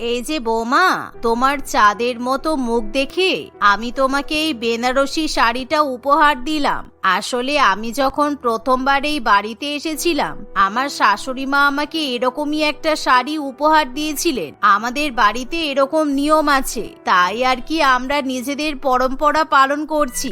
এই যে বৌমা, তোমার চাঁদের মতো মুখ দেখে আমি তোমাকে এই বেনারসি শাড়িটা উপহার দিলাম। আসলে আমি যখন প্রথমবার এই বাড়িতে এসেছিলাম, আমার শাশুড়ি মা আমাকে এরকমই একটা শাড়ি উপহার দিয়েছিলেন। আমাদের বাড়িতে এরকম নিয়ম আছে, তাই আর কি আমরা নিজেদের পরম্পরা পালন করছি।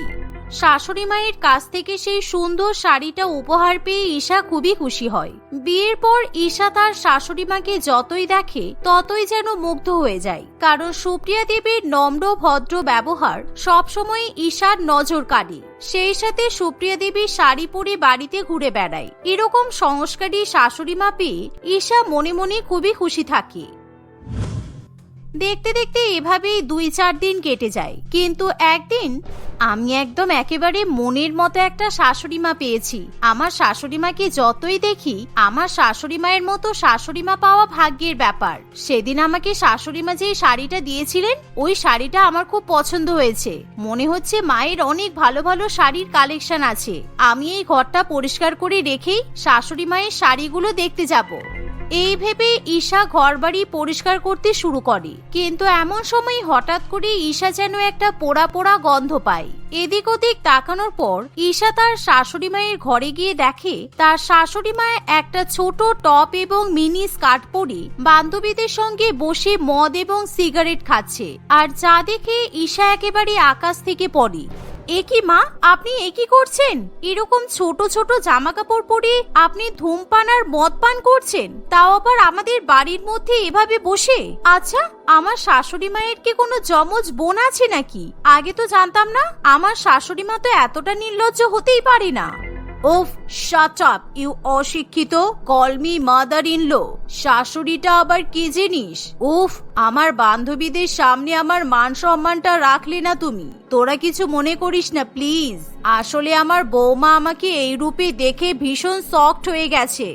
শাশুড়ি মায়ের কাছ থেকে সেই সুন্দর শাড়িটা উপহার পেয়ে ঈশা খুবই খুশি হয়। বিয়ের পর ঈশা তার শাশুড়ি মাকে যতই দেখে, ততই যেন মুগ্ধ হয়ে যায়। কারণ সুপ্রিয়া দেবীর নম্র, ভদ্র ব্যবহার সবসময় ঈশার নজর কাড়ে। সেই সাথে সুপ্রিয়া দেবী শাড়ি পরে বাড়িতে ঘুরে বেড়ায়। এরকম সংস্কারী শাশুড়ি মা পেয়ে ঈশা মনে মনে খুবই খুশি থাকে। দেখতে দেখতে এভাবেই দুই চার দিন কেটে যায়। কিন্তু একদিন আমি একদম একেবারে মনের মতো একটা শাশুড়ি মা পেয়েছি। আমার শাশুড়ি মাকে যতই দেখি, আমার শাশুড়ি মায়ের মতো শাশুড়ি মা পাওয়া ভাগ্যের ব্যাপার। সেদিন আমাকে শাশুড়ি মা যে শাড়িটা দিয়েছিলেন, ওই শাড়িটা আমার খুব পছন্দ হয়েছে। মনে হচ্ছে মায়ের অনেক ভালো ভালো শাড়ির কালেকশন আছে। আমি এই ঘরটা পরিষ্কার করে রেখেই শাশুড়ি মায়ের শাড়িগুলো দেখতে যাব। এই ভেবে ঈশা ঘরবাড়ি পরিষ্কার করতে শুরু করে। কিন্তু এমন সময় হঠাৎ করে ঈশা যেন একটা পোড়া পোড়া গন্ধ পায়। এদিক ওদিক তাকানোর পর ঈশা তার শাশুড়ি মায়ের ঘরে গিয়ে দেখে, তার শাশুড়ি মা একটা ছোট টপ এবং মিনি স্কার্ট পরে বান্ধবীদের সঙ্গে বসে মদ এবং সিগারেট খাচ্ছে। আর যা দেখে ঈশা একেবারে আকাশ থেকে পড়ে। একই মা? আপনি একই করছেন? এরকম ছোট ছোট জামা কাপড় পরে আপনি ধূমপান আর মদ পান করছেন। তাও আবার আমাদের বাড়ির মধ্যে এভাবে বসে? আচ্ছা আমার শাশুড়ি মায়ের কি কোনো জমজ বোন আছে নাকি? আগে তো জানতাম না, আমার শাশুড়ি মা তো এতটা নির্লজ্জ হতেই পারে না। ওফ শাট আপ ইউ অশিক্ষিত call me mother in law শাশুড়িটা আবার কি জিনিস? উফ, আমার বান্ধবীদের সামনে আমার মান সম্মানটা রাখলে না তুমি। তোরা কিছু মনে করিস না প্লিজ আসলে আমার বৌমা আমাকে এই রূপে দেখে ভীষণ সফট হয়ে গেছে।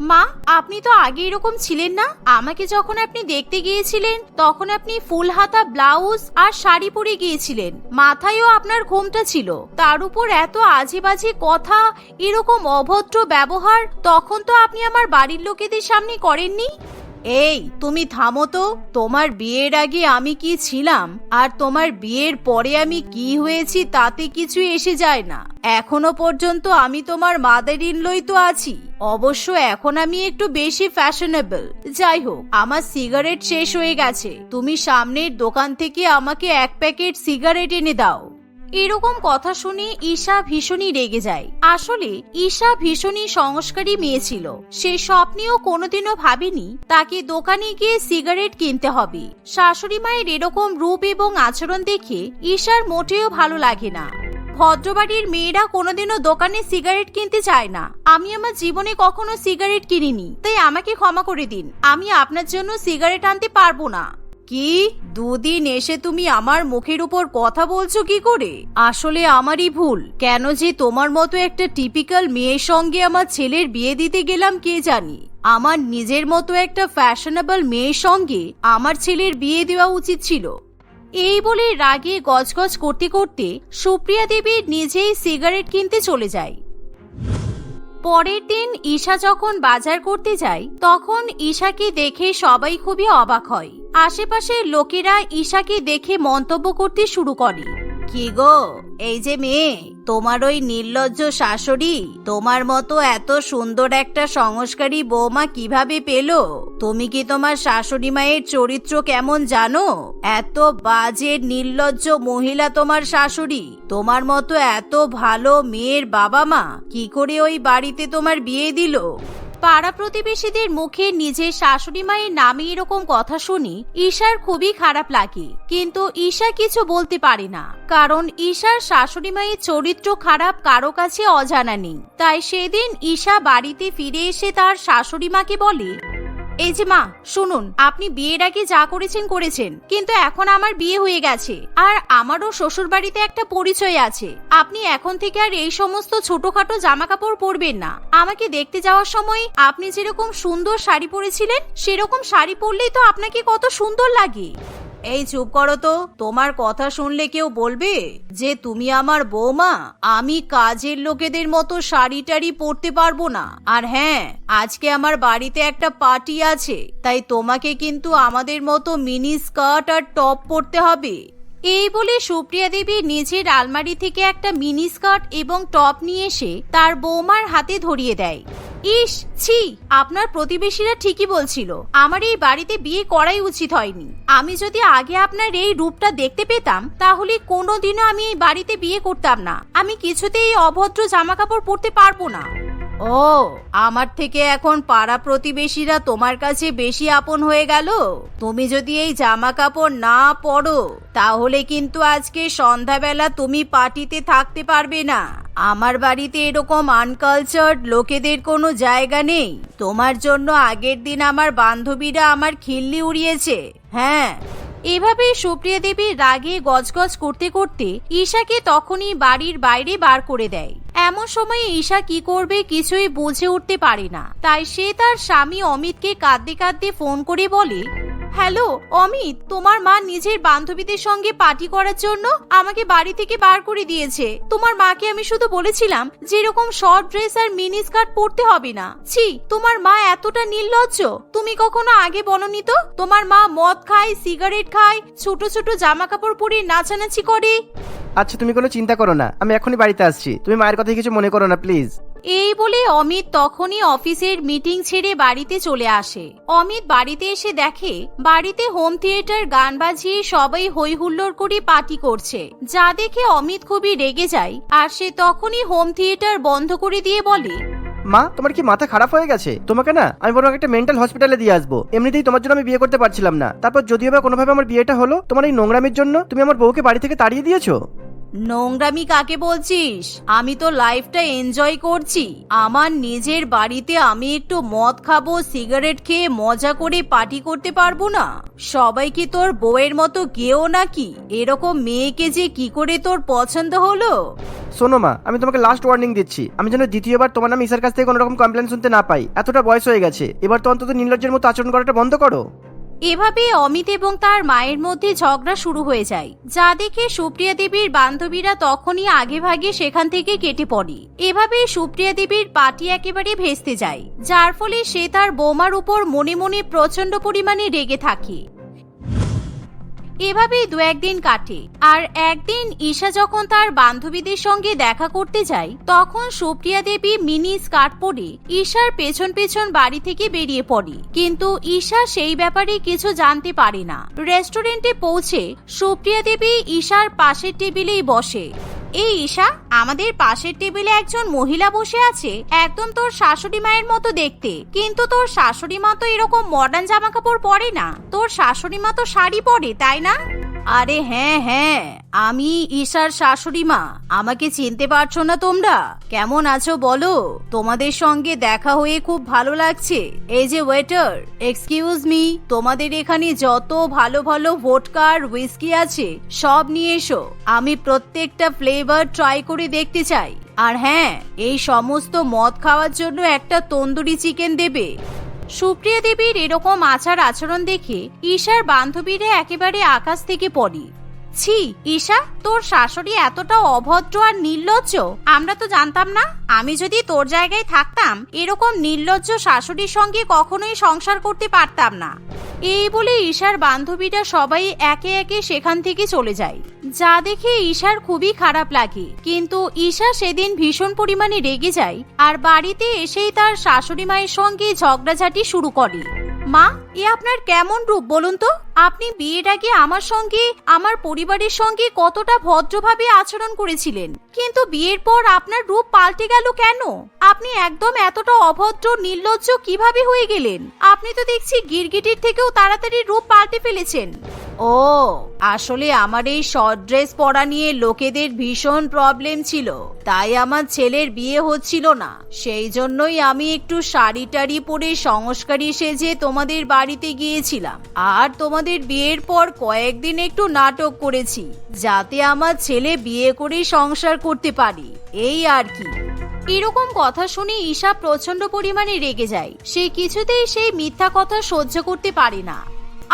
মা, আপনি তো আগে এরকম ছিলেন না। আমাকে যখন আপনি দেখতে গিয়েছিলেন, তখন আপনি ফুল হাতা, ব্লাউজ আর শাড়ি পরে গিয়েছিলেন। মাথায়ও আপনার ঘোমটা ছিল। তার উপর এত আজে বাজে কথা, এরকম অভদ্র ব্যবহার, তখন তো আপনি আমার বাড়ির লোকেদের সামনে করেননি? এই, তুমি থামো তো। তোমার বিয়ের আগে আমি কি ছিলাম? আর তোমার বিয়ের পরে আমি কি হয়েছি তাতে কিছু এসে যায় না। এখনও পর্যন্ত আমি তোমার মাদার ইনলই তো আছি। অবশ্য এখন আমি একটু বেশি ফ্যাশনেবল যাই হোক, আমার সিগারেট শেষ হয়ে গেছে। তুমি সামনের দোকান থেকে আমাকে এক প্যাকেট সিগারেট এনে দাও। এরকম কথা শুনে ঈশা ভীষণই রেগে যায়। আসলে, ঈশা ভীষণই সংস্কারী মেয়ে ছিল। সে স্বপ্নেও কোনোদিনও ভাবেনি তাকে দোকানে গিয়ে সিগারেট কিনতে হবে। শাশুড়ি মায়ের এরকম রূপ এবং আচরণ দেখে ঈশার মোটেও ভালো লাগে না। ভদ্রবাড়ির মেয়েরা কোনোদিনও দোকানে সিগারেট কিনতে চায় না। আমি আমার জীবনে কখনো সিগারেট কিনিনি, তাই আমাকে ক্ষমা করে দিন। আমি আপনার জন্য সিগারেট আনতে পারব না। কি? দুদিন এসে তুমি আমার মুখের উপর কথা বলছো কি করে? আসলে আমারই ভুল। কেন যে তোমার মতো একটা টিপিক্যাল মেয়ের সঙ্গে আমার ছেলের বিয়ে দিতে গেলাম কে জানি? আমার নিজের মতো একটা ফ্যাশনেবল মেয়ের সঙ্গে আমার ছেলের বিয়ে দেওয়া উচিত ছিল। এই বলে রাগে গজগজ করতে করতে সুপ্রিয়া দেবী নিজেই সিগারেট কিনতে চলে যায়। পরের দিন ঈশা যখন বাজার করতে যায়, তখন ঈশাকে দেখে সবাই খুবই অবাক হয়। আশেপাশের লোকেরা ঈশাকে দেখে মন্তব্য করতে শুরু করে। কি গো? এই যে মেয়ে, তোমার ওই নির্লজ্জ শাশুড়ি, তোমার মতো এত সুন্দর একটা সংস্কারী বৌমা কীভাবে পেল? তুমি কি তোমার শাশুড়ি মায়ের চরিত্র কেমন জানো? এত বাজে নির্লজ্জ মহিলা তোমার শাশুড়ি, তোমার মতো এত ভালো মেয়ের বাবা মা, কি করে ওই বাড়িতে তোমার বিয়ে দিল? পাড়া প্রতিবেশীদের মুখে নিজের শাশুড়ি মায়ের নামে এরকম কথা শুনি ঈশার খুবই খারাপ লাগে। কিন্তু ঈশা কিছু বলতে পারে না। কারণ ঈশার শাশুড়ি মায়ের চরিত্র খারাপ কারও কাছে অজানা নেই। তাই সেদিন ঈশা বাড়িতে ফিরে এসে তার শাশুড়ি মাকে বলে এই যে মা, শুনুন, আপনি বিয়ের আগে যা করেছেন করেছেন, কিন্তু এখন আমার বিয়ে হয়ে গেছে। আর আমারও শ্বশুর বাড়িতে একটা পরিচয় আছে। আপনি এখন থেকে আর এই সমস্ত ছোটখাটো জামা কাপড় পরবেন না। আমাকে দেখতে যাওয়ার সময় আপনি যেরকম সুন্দর শাড়ি পরেছিলেন, সেরকম শাড়ি পরলেই তো আপনাকে কত সুন্দর লাগে। এই চুপ করো তো। তোমার কথা শুনলে কেউ বলবে যে তুমি আমার বৌমা। আমি কাজের লোকেদের মতো শাড়ি টাড়ি পরতে পারব না। আর হ্যাঁ আজকে আমার বাড়িতে একটা পার্টি আছে। তাই তোমাকে কিন্তু আমাদের মতো মিনি স্কার্ট আর টপ পরতে হবে। এই বলে সুপ্রিয়া দেবী নিজের আলমারি থেকে একটা মিনি স্কার্ট এবং টপ নিয়ে এসে তার বৌমার হাতে ধরিয়ে দেয়। ইস, ছি, আপনার প্রতিবেশীরা ঠিকই বলছিল। আমার এই বাড়িতে বিয়ে করাই উচিত হয়নি। আমি যদি আগে আপনার এই রূপটা দেখতে পেতাম, তাহলে কোনোদিনও আমি এই বাড়িতে বিয়ে করতাম না। আমি কিছুতেই অভদ্র জামা কাপড় পরতে পারব না। ও, আমার থেকে এখন পাড়া প্রতিবেশীরা তোমার কাছে বেশি আপন হয়ে গেল। তুমি যদি এই জামা কাপড় না পরো, তাহলে কিন্তু আজকে সন্ধ্যাবেলা তুমি পার্টিতে থাকতে পারবে না। আমার বাড়িতে এরকম আনকালচার্ড লোকেদের কোনো জায়গা নেই। তোমার জন্য আগের দিন আমার বান্ধবীরা আমার খিল্লি উড়িয়েছে। হ্যাঁ এভাবেই সুপ্রিয়া দেবী রাগে গজগজ করতে করতে ঈশাকে তখনই বাড়ির বাইরে বার করে দেয়। এমন সময় ঈশা কি করবে কিছুই বুঝে উঠতে পারে না। তাই সে তার স্বামী অমিতকে কাঁদতে কাঁদতে ফোন করে বলে হ্যালো, অমিত, তোমার মা নিজের বান্ধবীদের সঙ্গে পার্টি করার জন্য আমাকে বাড়ি থেকে বার করে দিয়েছে। তোমার মাকে আমি শুধু বলেছিলাম যে এরকম শর্ট ড্রেস আর মিনি স্কার্ট পরতে হবে না। ছি, তোমার মা এতটা নির্লজ্জ? তুমি কখনো আগে বলনি তো? তোমার মা মদ খায় সিগারেট খায়, ছোট ছোট জামা কাপড় পরে নাচানাচি করে? আচ্ছা তুমি কোনো চিন্তা করো না, আমি এখনই বাড়িতে আসছি। তুমি মায়ের কথা কিছু মনে করো না প্লিজ এই বলে অমিত তখনই অফিসের মিটিং ছেড়ে বাড়িতে চলে আসে। অমিত বাড়িতে এসে দেখে, বাড়িতে হোম থিয়েটার, গান বাজিয়ে সবাই হই হুল্লোড় করে পার্টি করছে। যা দেখে অমিত খুবই রেগে যায়, আর সে তখনই হোম থিয়েটার বন্ধ করে দিয়ে বলে, মা, তোমার কি মাথা খারাপ হয়ে গেছে? তোমাকে না, আমি বরং একটা মেন্টাল হসপিটালে দিয়ে আসব। এমনিতেই তোমার জন্য আমি বিয়ে করতে পারছিলাম না। তারপর যদিও বা কোনোভাবে আমার বিয়েটা হলো, তোমার এই নোংরামির জন্য তুমি আমার বউকে বাড়ি থেকে তাড়িয়ে দিয়েছ? নোংরামি কাকে বলছিস? আমি তো লাইফটা এনজয় করছি। আমার নিজের বাড়িতে আমি একটু মদ খাব, সিগারেট খেয়ে মজা করে পার্টি করতে পারব না। সবাই কি তোর বউয়ের মতো গেও নাকি? এরকম মেয়েকে যে কি করে তোর পছন্দ হলো? শোনো মা, আমি তোমাকে লাস্ট ওয়ার্নিং দিচ্ছি। আমি যেন দ্বিতীয়বার তোমার নামে ইসার কাছ থেকে কোনো রকম কমপ্লেন শুনতে না পাই। এতটা বয়স হয়ে গেছে। এবার তো অন্তত নির্লজ্জের মতো আচরণ করাটা বন্ধ করো। এভাবে অমিত এবং তার মায়ের মধ্যে ঝগড়া শুরু হয়ে যায়। যা দেখে সুপ্রিয়া দেবীর বান্ধবীরা তখনই আগে ভাগে সেখান থেকে কেটে পড়ে। এভাবে সুপ্রিয়া দেবীর পাটি একেবারে ভেস্তে যায়, যার ফলে সে তার বোমার উপর মনে মনে প্রচণ্ড পরিমাণে রেগে থাকে। এভাবেই দু একদিন কাটে। আর একদিন ঈশা যখন তার বান্ধবীদের সঙ্গে দেখা করতে যায়, তখন সুপ্রিয়া দেবী মিনি স্কার্ট পরে ঈশার পেছন পেছন বাড়ি থেকে বেরিয়ে পড়ে। কিন্তু ঈশা সেই ব্যাপারে কিছু জানতে পারে না। রেস্টুরেন্টে পৌঁছে সুপ্রিয়া দেবী ঈশার পাশের টেবিলেই বসে। এই ঈশা, আমাদের পাশের টেবিলে একজন মহিলা বসে আছে। একদম তোর শাশুড়ি মায়ের মতো দেখতে। কিন্তু তোর শাশুড়ি মা তো এরকম মডার্ন জামা কাপড় পরে না। তোর শাশুড়ি মা তো শাড়ি পরে, তাই না? আরে হ্যাঁ হ্যাঁ আমি ঈশার শাশুড়ি মা। আমাকে চিনতে পারছ না তোমরা? কেমন আছো বলো? তোমাদের সঙ্গে দেখা হয়ে খুব ভালো লাগছে। এই যে ওয়েটার এক্সকিউজ মি তোমাদের এখানে যত ভালো ভালো ভোটকার উইস্কি আছে, সব নিয়ে এসো। আমি প্রত্যেকটা ফ্লেভার ট্রাই করে দেখতে চাই। আর হ্যাঁ এই সমস্ত মদ খাওয়ার জন্য একটা তন্দুরি চিকেন দেবে। সুপ্রিয়া দেবীর এরকম আচার আচরণ দেখে ঈশার বান্ধবীরা একেবারে আকাশ থেকে পড়ে। ছি, ঈশা, তোর শাশুড়ি এতটা অভদ্র আর নির্লজ্জ, আমরা তো জানতাম না। আমি যদি তোর জায়গায় থাকতাম, এরকম নির্লজ্জ শাশুড়ির সঙ্গে কখনোই সংসার করতে পারতাম না। এই বলে ঈশার বান্ধবীরা সবাই একে একে সেখান থেকে চলে যায়। যা দেখে ঈশার খুবই খারাপ লাগে। কিন্তু ঈশা সেদিন ভীষণ পরিমাণে রেগে যায় আর বাড়িতে এসেই তার শাশুড়ি মায়ের সঙ্গে ঝগড়াঝাটি শুরু করে। মা, এ আপনার কেমন রূপ বলুন তো? আপনি আগে আমার সঙ্গে, আমার পরিবারের সঙ্গে কতটা ভদ্রভাবে আচরণ করেছিলেন? কিন্তু বিয়ের পর আপনার রূপ পাল্টে গেল কেন? আপনি একদম এতটা অভদ্র, নির্লজ্জ কীভাবে হয়ে গেলেন? আপনি তো দেখছি গিরগিটির থেকেও তাড়াতাড়ি রূপ পাল্টে ফেলেছেন। ও, আসলে আমার এই শর্ট ড্রেস পরা নিয়ে লোকেদের ভীষণ প্রবলেম ছিল। তাই আমার ছেলের বিয়ে হচ্ছিল না। সেই জন্যই আমি একটু শাড়ি টাড়ি পরে সংস্কারী সেজে তোমাদের বাড়িতে গিয়েছিলাম। আর তোমাদের বিয়ের পর কয়েকদিন একটু নাটক করেছি, যাতে আমার ছেলে বিয়ে করে সংসার করতে পারি। এই আর কি। এরকম কথা শুনে ঈশা প্রচণ্ড পরিমাণে রেগে যায়। সে কিছুতেই সেই মিথ্যা কথা সহ্য করতে পারে না।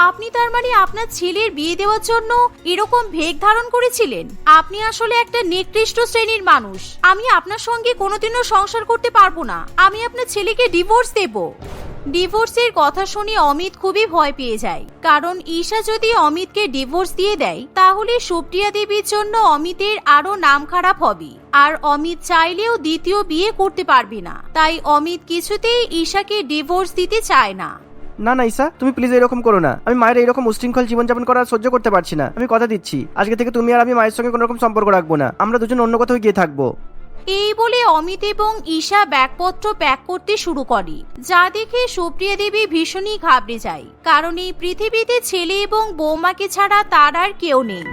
আপনি তার মানে আপনার ছেলের বিয়ে দেওয়ার জন্য এরকম ভেগ ধারণ করেছিলেন? আপনি আসলে একটা নিকৃষ্ট শ্রেণির মানুষ। আমি আপনার সঙ্গে কোনোদিনও সংসার করতে পারব না। আমি আপনার ছেলেকে ডিভোর্স দেব। ডিভোর্সের কথা শুনে অমিত খুবই ভয় পেয়ে যায়। কারণ ঈশা যদি অমিতকে ডিভোর্স দিয়ে দেয়, তাহলে সুপ্রিয়া দেবীর জন্য অমিতের আরও নাম খারাপ হবে। আর অমিত চাইলেও দ্বিতীয় বিয়ে করতে পারবে না। তাই অমিত কিছুতেই ঈশাকে ডিভোর্স দিতে চায় না। না না, ঈশা, তুমি প্লিজ এরকম করো না। আমি মায়ের এরকম উশৃঙ্খল জীবনযাপন করা সহ্য করতে পারছি না। আমি কথা দিচ্ছি। আজকে থেকে তুমি আর আমি মায়ের সঙ্গে কোনো রকম সম্পর্ক রাখব না। আমরা দুজন অন্য কোথাও গিয়ে থাকব। এই বলে অমিত এবং ঈশা ব্যাগপত্র প্যাক করতে শুরু করে, যা দেখে সুপ্রিয়া দেবী ভীষণই ঘাবড়ে যায়, কারণ এই পৃথিবীতে ছেলে এবং বৌমাকে ছাড়া তার আর কেউ নেই।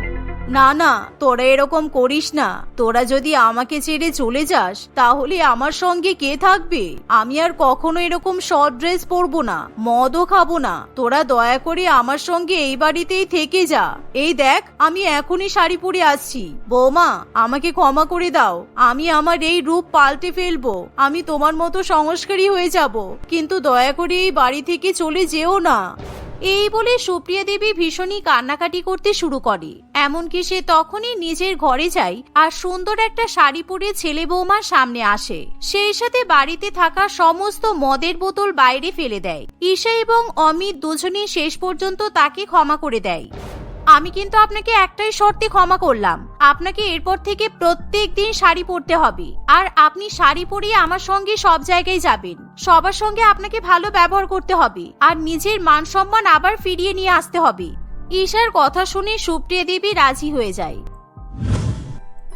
না না, তোরা এরকম করিস না। তোরা যদি আমাকে ছেড়ে চলে যাস, তাহলে আমার সঙ্গে কে থাকবে? আমি আর কখনো এরকম শর্ট ড্রেস পরবো না, মদও খাব না। তোরা দয়া করে আমার সঙ্গে এই বাড়িতেই থেকে যা। এই দেখ, আমি এখনই শাড়ি পরে আসছি। বৌমা, আমাকে ক্ষমা করে দাও। আমি আমার এই রূপ পাল্টে ফেলব। আমি তোমার মতো সংস্কারী হয়ে যাব। কিন্তু দয়া করে এই বাড়ি থেকে চলে যেও না। এই বলে সুপ্রিয়া দেবী ভীষণই কান্নাকাটি করতে শুরু করে। এমনকি সে তখনই নিজের ঘরে যায় আর সুন্দর একটা শাড়ি পরে ছেলে বৌমার সামনে আসে। সেই সাথে বাড়িতে থাকা সমস্ত মদের বোতল বাইরে ফেলে দেয়। ঈশা এবং অমিত দুজনেই শেষ পর্যন্ত তাকে ক্ষমা করে দেয়। আমি কিন্তু আপনাকে একটাই শর্তে ক্ষমা করলাম। আপনাকে এরপর থেকে প্রত্যেক দিন শাড়ি পরতে হবে। আর আপনি শাড়ি পরিয়ে আমার সঙ্গে সব জায়গায় যাবেন। সবার সঙ্গে আপনাকে ভালো ব্যবহার করতে হবে। আর নিজের মান সম্মান আবার ফিরিয়ে নিয়ে আসতে হবে। ঈশার কথা শুনে সুপ্রিয়া দেবী রাজি হয়ে যায়।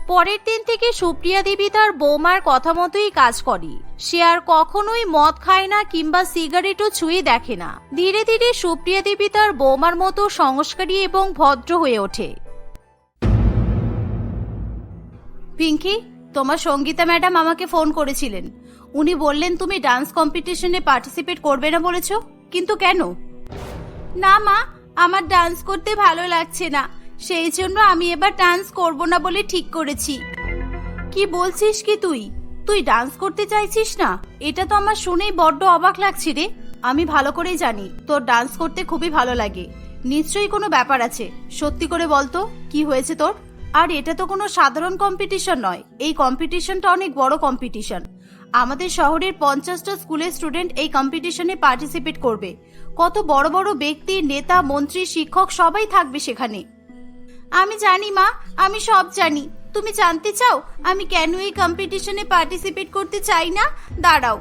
পরের দিন থেকে সুপ্রিয়া দেবী তার বৌমার কথা মতোই কাজ করে। সে আর কখনোই মদ খায় না কিংবা সিগারেটও ছুঁয়ে দেখে না। ধীরে ধীরে সুপ্রিয়া দেবী তার বৌমার মতো সংস্কারী এবং ভদ্র হয়ে ওঠে। পিঙ্কি, তোমার সঙ্গীতা ম্যাডাম আমাকে ফোন করেছিলেন। উনি বললেন, তুমি ডান্স কম্পিটিশনে পার্টিসিপেট করবে না বলেছ? কিন্তু কেন? না মা, আমার ডান্স করতে ভালো লাগছে না। সেই জন্য আমি এবার ডান্স করব না বলে ঠিক করেছি। কি বলছিস কি তুই? তুই ডান্স করতে চাইছিস না? এটা তো আমার শুনেই বড্ড অবাক লাগছে রে। আমি ভালো করেই জানি, তোর ডান্স করতে খুবই ভালো লাগে। নিশ্চয়ই কোনো ব্যাপার আছে। সত্যি করে বলতো কি হয়েছে তোর? আর এটা তো কোনো সাধারণ কম্পিটিশন নয়। এই কম্পিটিশনটা অনেক বড় কম্পিটিশন আমাদের শহরের পঞ্চাশটা স্কুলের স্টুডেন্ট এই কম্পিটিশনে পার্টিসিপেট করবে। কত বড় বড় ব্যক্তি, নেতা, মন্ত্রী, শিক্ষক সবাই থাকবে সেখানে। আমি জানি মা, আমি সব জানি। তুমি জানতে চাও, আমি কেন এই কম্পিটিশনে পার্টিসিপেট করতে চাই না? দাঁড়াও।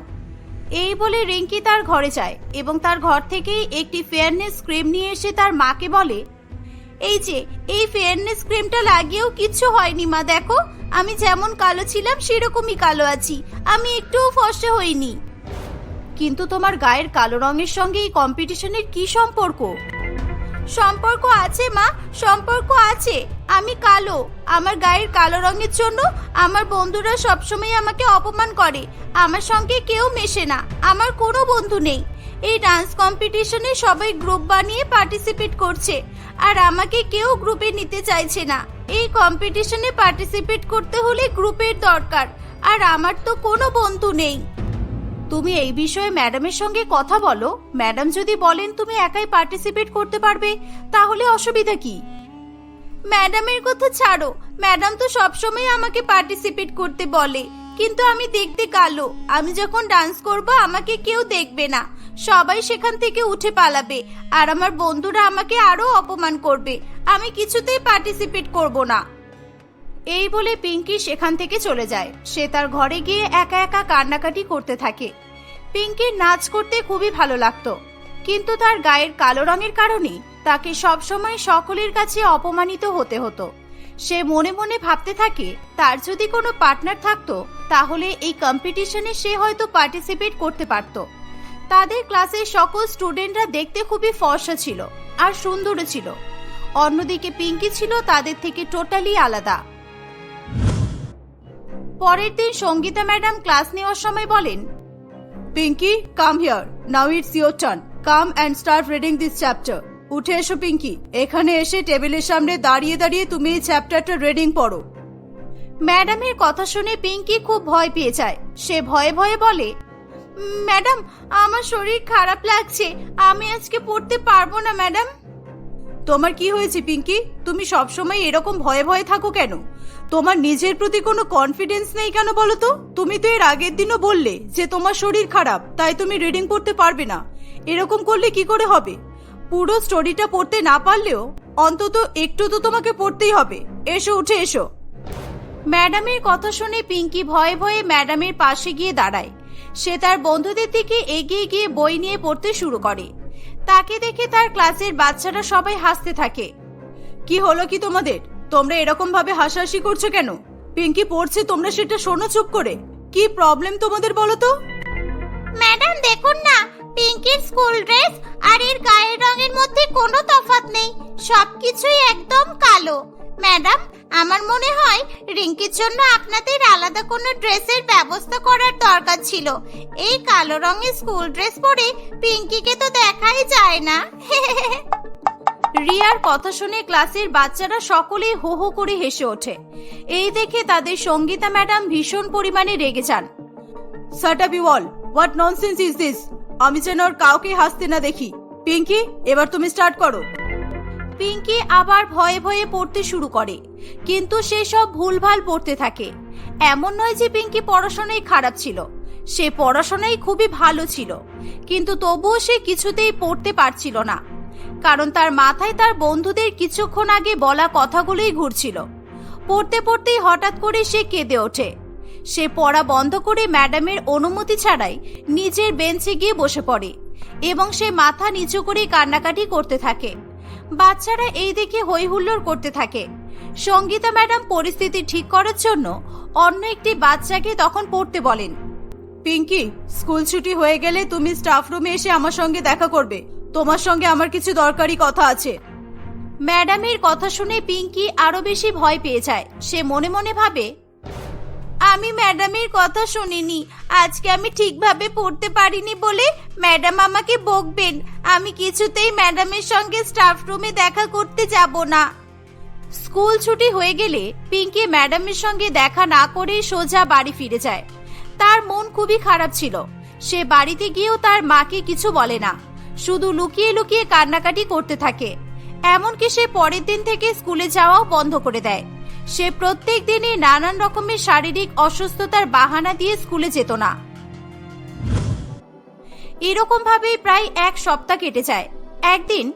এই বলে রিঙ্কি তার ঘরে যায় এবং তার ঘর থেকেই একটি ফেয়ারনেস ক্রিম নিয়ে এসে তার মাকে বলে, এই যে, এই ফেয়ারনেস ক্রিমটা লাগিয়েও কিচ্ছু হয়নি মা, দেখো, আমি যেমন কালো ছিলাম সেরকমই কালো আছি, আমি একটুও ফসে হইনি। কিন্তু তোমার গায়ের কালো রঙের সঙ্গে এই কম্পিটিশনের কি সম্পর্ক? সম্পর্ক আছে মা, সম্পর্ক আছে। আমি কালো। আমার গায়ের কালো রঙের জন্য আমার বন্ধুরা সবসময় আমাকে অপমান করে। আমার সঙ্গে কেউ মেশে না। আমার কোনো বন্ধু নেই। এই ডান্স কম্পিটিশনে সবাই গ্রুপ বানিয়ে পার্টিসিপেট করছে। আর আমাকে কেউ গ্রুপে নিতে চাইছে না। এই কম্পিটিশনে পার্টিসিপেট করতে হলে গ্রুপের দরকার। আর আমার তো কোনো বন্ধু নেই। তুমি এই বিষয়ে ম্যাডামের সঙ্গে কথা বলো। ম্যাডাম যদি বলেন তুমি একাই পার্টিসিপেট করতে পারবে, তাহলে অসুবিধা কি? ম্যাডামের কথা ছাড়ো। ম্যাডাম তো সবসময় আমাকে পার্টিসিপেট করতে বলে। কিন্তু আমি দেখতে কালো। আমি যখন ডান্স করব, আমাকে কেউ দেখবে না। সবাই সেখান থেকে উঠে পালাবে। আর আমার বন্ধুরা আমাকে আরও অপমান করবে। আমি কিছুতেই পার্টিসিপেট করব না। এই বলে পিঙ্কি সেখান থেকে চলে যায়। সে তার ঘরে গিয়ে একা একা কান্নাকাটি করতে থাকে। পিঙ্কির নাচ করতে খুবই ভালো লাগতো। কিন্তু তার গায়ের কালো রঙের কারণে তাকে সবসময় সকলের কাছে অপমানিত হতে হতো। সে মনে মনে ভাবতে থাকে, তার যদি কোনো পার্টনার থাকতো, তাহলে এই কম্পিটিশনে সে হয়তো পার্টিসিপেট করতে পারত। তাদের ক্লাসের সকল স্টুডেন্টরা দেখতে খুবই ফর্সা ছিল আর সুন্দর ছিল। অন্যদিকে পিঙ্কি ছিল তাদের থেকে টোটালি আলাদা। পরের দিন সঙ্গীতা ম্যাডাম ক্লাস নেওয়ার সময় বলেন, Pinky come here now it's your turn come and start reading this chapter উঠে এসো পিঙ্কি। এখানে এসে টেবিলের সামনে দাঁড়িয়ে দাঁড়িয়ে তুমি এই চ্যাপ্টারটা রিডিং পড়ো। ম্যাডামের কথা শুনে পিঙ্কি খুব ভয় পেয়ে যায়। সে ভয়ে ভয়ে বলে ম্যাডাম আমার শরীর খারাপ লাগছে। আমি আজকে পড়তে পারব না ম্যাডাম। তোমার কি হয়েছে পিঙ্কি? তুমি সবসময় এরকম ভয়ে ভয়ে থাকো কেন? তোমার নিজের প্রতি কোনো কনফিডেন্স নেই কেন বলো তো? তুমি তো এর আগের দিনও বললে যে তোমার শরীর খারাপ তাই তুমি রিডিং পড়তে পারবে না। এরকম করলে কি করে হবে? পুরো স্টোরিটা পড়তে না পারলেও অন্তত একটু তো তোমাকে পড়তেই হবে। এসো, উঠে এসো। ম্যাডামের কথা শুনে পিঙ্কি ভয়ে ভয়ে ম্যাডামের পাশে গিয়ে দাঁড়ায়। সে তার বন্ধুদের দিকে এগিয়ে গিয়ে বই নিয়ে পড়তে শুরু করে। তাকে দেখে তার ক্লাসের বাচ্চারা সবাই হাসতে থাকে। কি হলো কি তোমাদের? তোমরা এরকম ভাবে হাসাহাসি করছ কেন? পিঙ্কি পড়ছে, তোমরা সেটা শোনো চুপ করে। কি প্রবলেম তোমাদের বলো তো? ম্যাডাম, দেখুন না পিঙ্কির স্কুল ড্রেস আর এর গায়ের রঙের মধ্যে কোনো তফাৎ নেই। সবকিছুই একদম কালো। ম্যাডাম, আমার মনে হয় রিঙ্কির জন্য আপনাদের আলাদা কোনো ড্রেসের ব্যবস্থা করার দরকার ছিল। এই কালো রঙের স্কুল ড্রেস পরে পিঙ্কিকে তো দেখাই যায় না। রিয়ার কথা শুনে ক্লাসের বাচ্চারা সকলেই হো হো করে হেসে ওঠে। এই দেখে তাদের সঙ্গীতা ম্যাডাম ভীষণ পরিমাণে রেগে যান। You all what nonsense is this আমি যেন আর কাউকে হাসতে না দেখি। পিঙ্কি, এবার তুমি স্টার্ট করো। পিঙ্কি আবার ভয়ে ভয়ে পড়তে শুরু করে। কিন্তু সে সব ভুলভাল পড়তে থাকে। এমন নয় যে পিঙ্কি পড়াশোনায় খারাপ ছিল। সে পড়াশোনায় খুবই ভালো ছিল। কিন্তু তবুও সে কিছুতেই পড়তে পারছিল না। কারণ তার মাথায় তার বন্ধুদের কিছুক্ষণ আগে বলা কথাগুলোই ঘুরছিল। পড়তে পড়তেই হঠাৎ করে সে কেঁদে ওঠে। সে পড়া বন্ধ করে ম্যাডামের অনুমতি ছাড়াই নিজের বেঞ্চে গিয়ে বসে পড়ে এবং সে মাথা নিচু করে কান্নাকাটি করতে থাকে। বাচ্চারা এই দেখে হই হুল্লোড় করতে থাকে। সঙ্গীতা ম্যাডাম পরিস্থিতি ঠিক করার জন্য অন্য একটি বাচ্চাকে তখন পড়তে বলেন। পিঙ্কি স্কুল ছুটি হয়ে গেলে তুমি স্টাফ রুমে এসে আমার সঙ্গে দেখা করবে। তোমার সঙ্গে আমার কিছু দরকারি কথা আছে। ম্যাডামের কথা শুনে পিঙ্কি আরও বেশি ভয় পেয়ে যায়। সে মনে মনে ভাবে আমি ম্যাডামের কথা শুনিনি। আজকে আমি ঠিকভাবে পড়তে পারিনি বলে ম্যাডাম আমাকে বকবেন। আমি কিছুতেই ম্যাডামের সঙ্গে স্টাফ রুমে দেখা করতে যাব না। স্কুল ছুটি হয়ে গেলে পিঙ্কি ম্যাডামের সঙ্গে দেখা না করেই সোজা বাড়ি ফিরে যায়। তার মন খুবই খারাপ ছিল। সে বাড়িতে গিয়েও তার মাকে কিছু বলে না। শুধু লুকিয়ে লুকিয়ে কান্নাকাটি করতে থাকে। এমনকি সে পরের দিন থেকে স্কুলে যাওয়াও বন্ধ করে দেয়। সে প্রত্যেক দিনই নানান রকমের শারীরিক অসুস্থতার বাহানা দিয়ে স্কুলে যেত না। এরকম ভাবেই প্রায় এক সপ্তাহ কেটে যায়। একদিন,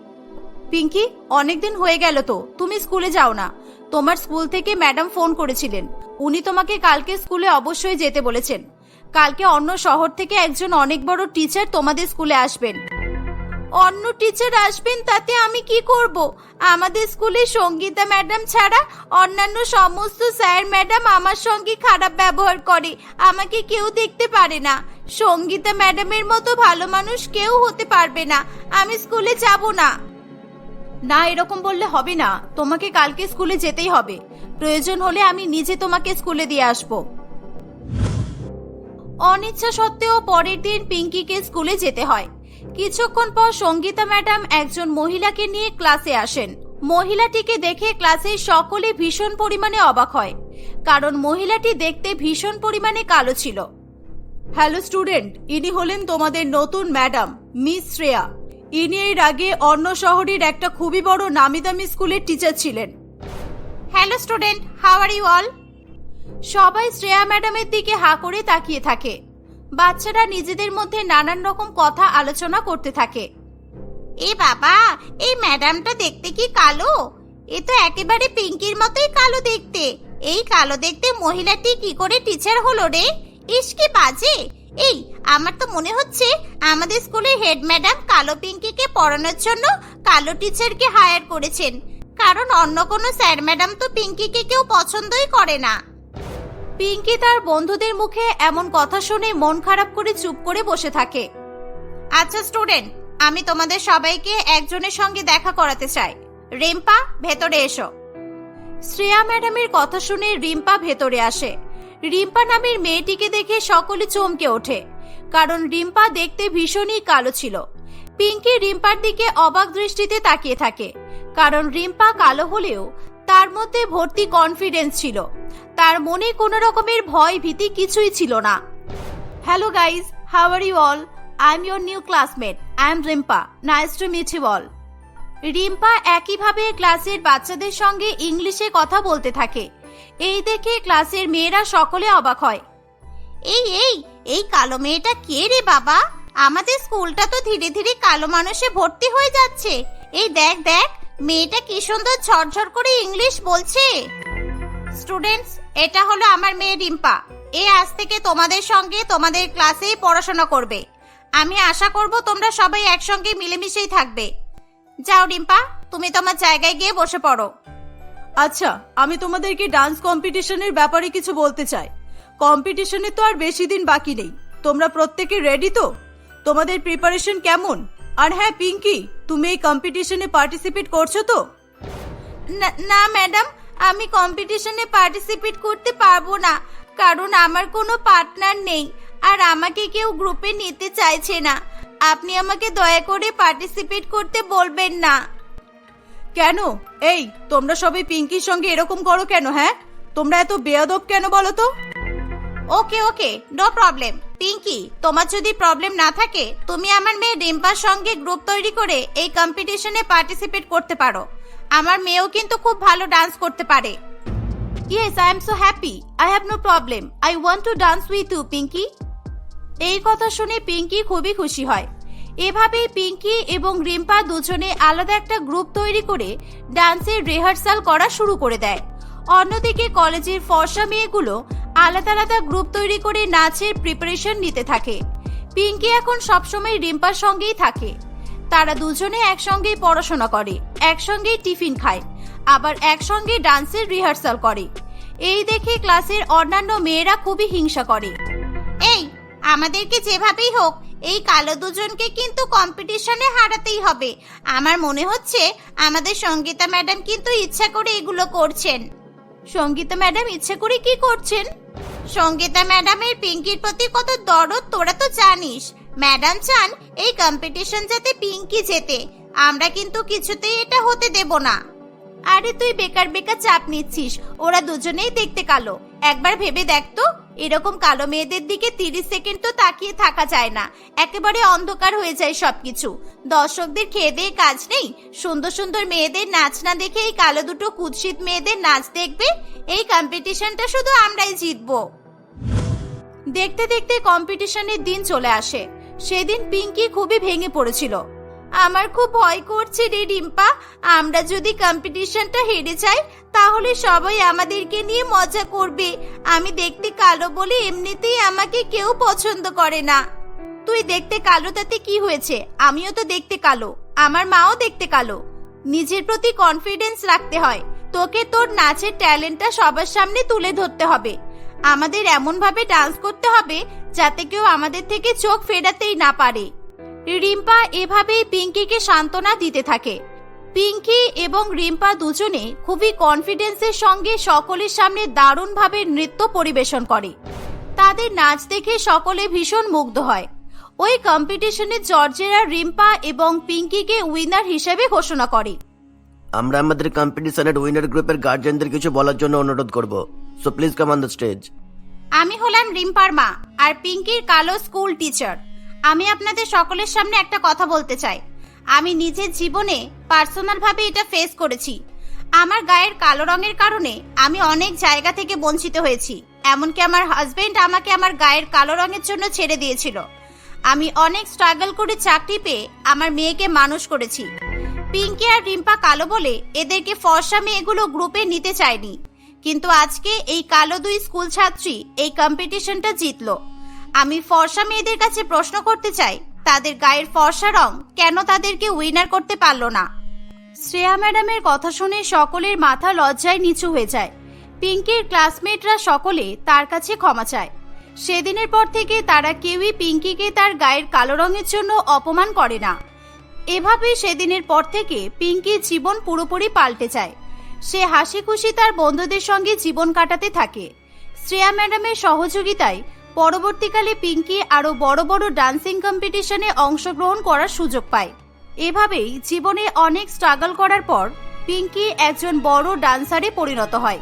পিঙ্কি, অনেকদিন হয়ে গেল তো, তুমি স্কুলে যাও না। তোমার স্কুল থেকে ম্যাডাম ফোন করেছিলেন। উনি তোমাকে কালকে স্কুলে অবশ্যই যেতে বলেছেন। কালকে অন্য শহর থেকে একজন অনেক বড় টিচার তোমাদের স্কুলে আসবেন। অন্য টিচার আসবেন তাতে আমি কি করব? আমাদের স্কুলে সঙ্গীতা ম্যাডাম ছাড়া অন্যান্য সমস্ত স্যার ম্যাডাম আমার সঙ্গে খারাপ ব্যবহার করে। আমাকে কেউ দেখতে পারে না। সঙ্গীতা ম্যাডামের মতো ভালো মানুষ কেউ হতে পারবে না। আমি স্কুলে যাব না। না এরকম বললে হবে না। তোমাকে কালকে স্কুলে যেতেই হবে। প্রয়োজন হলে আমি নিজে তোমাকে স্কুলে দিয়ে আসব। অনিচ্ছা সত্ত্বেও পরের দিন পিঙ্কিকে স্কুলে যেতে হয়। কিছুক্ষণ পর সঙ্গীতা ম্যাডাম একজন মহিলাকে নিয়ে ক্লাসে আসেন। মহিলাটিকে দেখে ক্লাসে সকলে ভীষণ পরিমাণে অবাক হয়, কারণ মহিলাটি দেখতে ভীষণ পরিমাণে কালো ছিল। হ্যালো স্টুডেন্ট, ইনি হলেন তোমাদের নতুন ম্যাডাম, মিস শ্রেয়া। ইনি এর আগে অন্য শহরের একটা খুবই বড় নামি দামি স্কুলের টিচার ছিলেন। Hello student, how are you all? সবাই শ্রেয়া ম্যাডামের দিকে হা করে তাকিয়ে থাকে। বাচ্চারা নিজেদের মধ্যে নানান রকম কথা আলোচনা করতে থাকে। এ বাবা, এই ম্যাডামটা দেখতে কি কালো? এ তো একেবারে পিঙ্কির মতোই কালো দেখতে। এই কালো দেখতে মহিলাটি কি করে টিচার হলো রে? ইস কি বাজে! এই, আমার তো মনে হচ্ছে আমাদের স্কুলের হেড ম্যাডাম কালো পিঙ্কিকে পড়ানোর জন্য কালো টিচারকে হায়ার করেছেন। কারণ অন্য কোনো স্যার ম্যাডাম তো পিঙ্কিকে কেউ পছন্দই করে না। পিঙ্কি তার বন্ধুদের মুখে এমন কথা শুনে মন খারাপ করে চুপ করে বসে থাকে। আচ্ছা স্টুডেন্ট, আমি তোমাদের সবাইকে একজনের সঙ্গে দেখা করাতে চাই। রিম্পা, ভেতরে এসো। শ্রেয়া ম্যাডামের কথা শুনে রিম্পা ভেতরে আসে। রিম্পা নামের মেয়েটিকে দেখে সকলে চমকে ওঠে, কারণ রিম্পা দেখতে ভীষণই কালো ছিল। পিঙ্কি রিম্পার দিকে অবাক দৃষ্টিতে তাকিয়ে থাকে, কারণ রিম্পা কালো হলেও তার মধ্যে ভর্তি কনফিডেন্স ছিল। তার মনে কোনো রকমের ভয় ভীতি কিছুই ছিল না। Hello guys how are you all I am your new classmate I am Rimpa nice to meet you all Rimpa একইভাবে ক্লাসের বাচ্চাদের সঙ্গে ইংলিশে কথা বলতে থাকে। এই দেখে ক্লাসের মেয়েরা সকলে অবাক হয়। এই এই এই কালো মেয়েটা কে রে বাবা? আমাদের স্কুলটা তো ধীরে ধীরে কালো মানুষে ভর্তি হয়ে যাচ্ছে। এই দেখ দেখ মেয়েটা কি সুন্দর ঝরঝর করে ইংলিশ বলছে? স্টুডেন্টস এটা হলো আমার মেয়ে রিম্পা। এ আজ থেকে তোমাদের সঙ্গে তোমাদের ক্লাসেই পড়াশোনা করবে। আমি আশা করব তোমরা সবাই একসঙ্গে মিলেমিশেই থাকবে। যাও রিম্পা, তুমি তোমার জায়গায় গিয়ে বসে পড়ো। আচ্ছা আমি তোমাদেরকে ডান্স কম্পিটিশনের ব্যাপারে কিছু বলতে চাই। কম্পিটিশনে তো আর বেশি দিন বাকি নেই। তোমরা প্রত্যেকে রেডি তো? তোমাদের প্রিপারেশন কেমন? আর হ্যাঁ পিঙ্কি তুমি এই কম্পিটিশনে পার্টিসিপেট করছ তো? না- ম্যাডাম আমি কম্পিটিশনে পার্টিসিপেট করতে পারব না কারণ আমার কোনো পার্টনার নেই আর আমাকে কেউ গ্রুপে নিতে চাইছে না। আপনি আমাকে দয়া করে পার্টিসিপেট করতে বলবেন না। কেন? এই তোমরা সবাই পিঙ্কির সঙ্গে এরকম করো কেন হ্যাঁ? তোমরা এত বেয়াদব কেন বলো তো? Okay okay no problem Pinki, তোমার যদি প্রবলেম না থাকে, তুমি আমার মেয়ে রিম্পার সঙ্গে গ্রুপ তৈরি করে এই কম্পিটিশনে পার্টিসিপেট করতে পারো। আমার মেয়েও কিন্তু খুব ভালো ডান্স করতে পারে। Yes I am so happy I have no problem I want to dance with you Pinki. এই কথা শুনে পিঙ্কি খুবই খুশি হয়। এভাবেই পিঙ্কি এবং রিম্পা দুজনে আলাদা একটা গ্রুপ তৈরি করে ডান্সের রিহার্সাল করা শুরু করে দেয়। অন্যদিকে কলেজের ফর্সা মেয়েগুলো আলাদা আলাদা গ্রুপ তৈরি করে নাচের প্রিপারেশন নিতে থাকে। পিঙ্কি এখন সবসময় রিম্পার সঙ্গেই থাকে। তারা দুজনে একসঙ্গেই পড়াশোনা করে, একসঙ্গেই টিফিন খায়, আবার একসঙ্গে ডান্সের রিহার্সাল করে। এই দেখে ক্লাসের অন্যান্য মেয়েরা খুবই হিংসা করে। এই, আমাদেরকে যেভাবেই হোক, এই কালো দুজনকে কিন্তু কম্পিটিশনে হারাতেই হবে। আমার মনে হচ্ছে আমাদের সঙ্গীতা ম্যাডাম কিন্তু ইচ্ছা করে এগুলো করছেন। সঙ্গীতা ম্যাডাম, ইচ্ছে করে কি করছেন? সঙ্গীতা ম্যাডামের পিঙ্কির প্রতি কত দরদ, তোরা তো জানিস। ম্যাডাম চান এই কম্পিটিশন যাতে পিঙ্কি জেতে। আমরা কিন্তু কিছুতেই এটা হতে দেব না। আরে, তুই বেকার বেকার চাপ নিচ্ছিস। ওরা দুজনেই দেখতে কালো। একবার ভেবে দেখ তো, এরকম কালো মেয়েদের দিকে তিরিশ সেকেন্ড তো তাকিয়ে থাকা যায় না। একেবারে অন্ধকার হয়ে যায় সবকিছু। দর্শকদের খেয়ে দিয়ে কাজ নেই। সুন্দর সুন্দর মেয়েদের নাচ না দেখে এই কালো দুটো কুৎসিত মেয়েদের নাচ দেখবে? এই কম্পিটিশনটা শুধু আমরাই জিতবো। দেখতে দেখতে কম্পিটিশনের দিন চলে আসে। সেদিন পিঙ্কি খুবই ভেঙে পড়েছিল। আমার খুব ভয় করছে রে রিম্পা আমরা যদি কম্পিটিশনটা হেরে যাই, তাহলে সবাই আমাদেরকে নিয়ে মজা করবে। আমি দেখতে কালো বলে এমনিতেই আমাকে কেউ পছন্দ করে না। তুই দেখতে কালো, তাতে কি হয়েছে? আমিও তো দেখতে কালো। আমার মাও দেখতে কালো। নিজের প্রতি কনফিডেন্স রাখতে হয়। তোকে তোর নাচের ট্যালেন্টটা সবার সামনে তুলে ধরতে হবে। আমাদের এমন ভাবে ডান্স করতে হবে, যাতে কেউ আমাদের থেকে চোখ ফেরাতেই না পারে। রিম্পা এভাবেই পিঙ্কিকে সান্ত্বনা দিতে থাকে। পিঙ্কি এবং রিম্পা দুজনে খুবই কনফিডেন্সের সঙ্গে সকলের সামনে দারুণভাবে নৃত্য পরিবেশন করে। তাদের নাচ দেখে সকলে ভীষণ মুগ্ধ হয়। ওই কম্পিটিশনে জর্জেরা রিম্পা এবং পিঙ্কিকে উইনার হিসেবে ঘোষণা করে। আমরা আমাদের কম্পিটিশনের উইনার গ্রুপের গার্জিয়ানদের কিছু বলার জন্য অনুরোধ করব। So please come on the stage আমি হলাম রিম্পার মা আর পিঙ্কির কালো স্কুল টিচার আমি আপনাদের সকলের সামনে একটা কথা বলতে চাই। আমি নিজের জীবনে পার্সোনাল ভাবে এটা ফেস করেছি। আমার গায়ের কালো রঙের কারণে আমি অনেক জায়গা থেকে বঞ্চিত হয়েছি। এমনকি আমার হাজবেন্ড আমাকে আমার গায়ের কালো রঙের জন্য ছেড়ে দিয়েছিল। আমি অনেক স্ট্রাগল করে চাকরি পেয়ে আমার মেয়েকে মানুষ করেছি। পিঙ্কি আর রিম্পা কালো বলে এদেরকে ফর্সা মেয়েগুলো গ্রুপে নিতে চায়নি। কিন্তু আজকে এই কালো দুই স্কুল ছাত্রী এই কম্পিটিশনটা জিতলো। আমি ফর্সা মেয়েদের কাছে প্রশ্ন করতে চাই, তাদের গায়ের ফর্সা রং কেন তাদেরকে উইনার করতে পারল না? শ্রেয়া ম্যাডামের কথা শুনে সকলের মাথা লজ্জায় নিচু হয়ে যায়। পিঙ্কির ক্লাসমেটরা সকলে তার কাছে ক্ষমা চায়। সেদিনের পর থেকে তারা কেউই পিঙ্কিকে তার গায়ের কালো রঙের জন্য অপমান করে না। এভাবে সেদিনের পর থেকে পিঙ্কির জীবন পুরোপুরি পাল্টে যায়। সে হাসি খুশি তার বন্ধুদের সঙ্গে জীবন কাটাতে থাকে। শ্রেয়া ম্যাডামের সহযোগিতায় পরবর্তীকালে পিঙ্কি আরও বড় বড় ডান্সিং কম্পিটিশনে অংশগ্রহণ করার সুযোগ পায়। এভাবেই জীবনে অনেক স্ট্রাগল করার পর পিঙ্কি একজন বড় ডান্সারে পরিণত হয়।